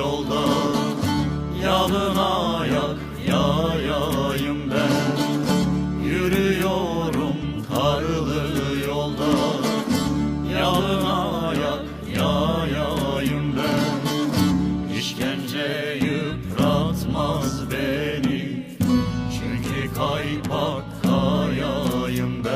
yolda Yalın ayak yayayım ben. Yürüyorum karlı yolda Yalın ayak yayayım ben. İşkence yıpratmaz beni. Çünkü kaypak kayayım ben.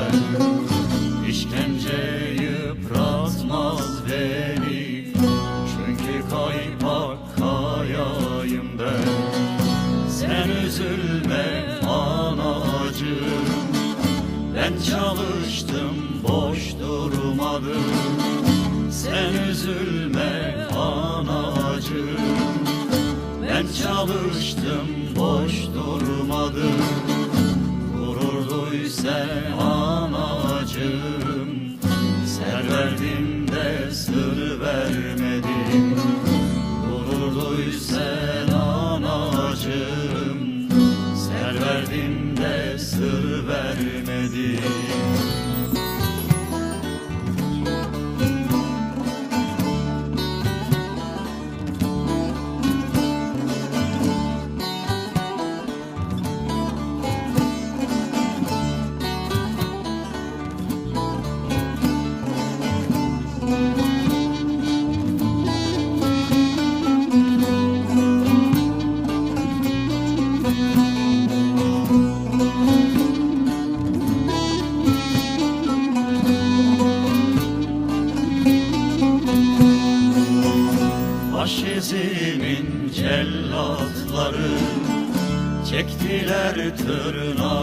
Ben çalıştım boş durmadım. Sen üzülme anacığım Ben çalıştım boş durmadım. Gurur duy sen anacığım Ser verdim de sır vermedim Ser verdim de sır vermedim Faşizmin cellatları Çektiler tırnaklarımı.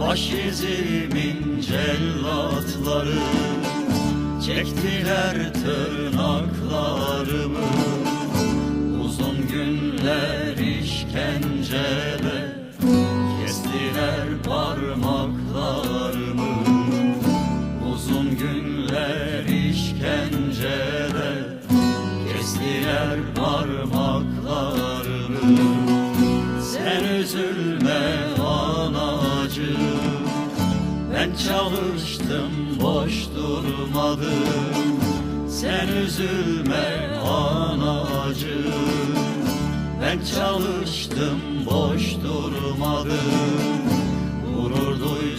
Faşizmin cellatları Çektiler tırnaklarımı. Uzun günler işkencede Sen üzülme anacığım Ben çalıştım boş durmadım. Sen üzülme anacığım Ben çalıştım boş durmadım. Gurur duy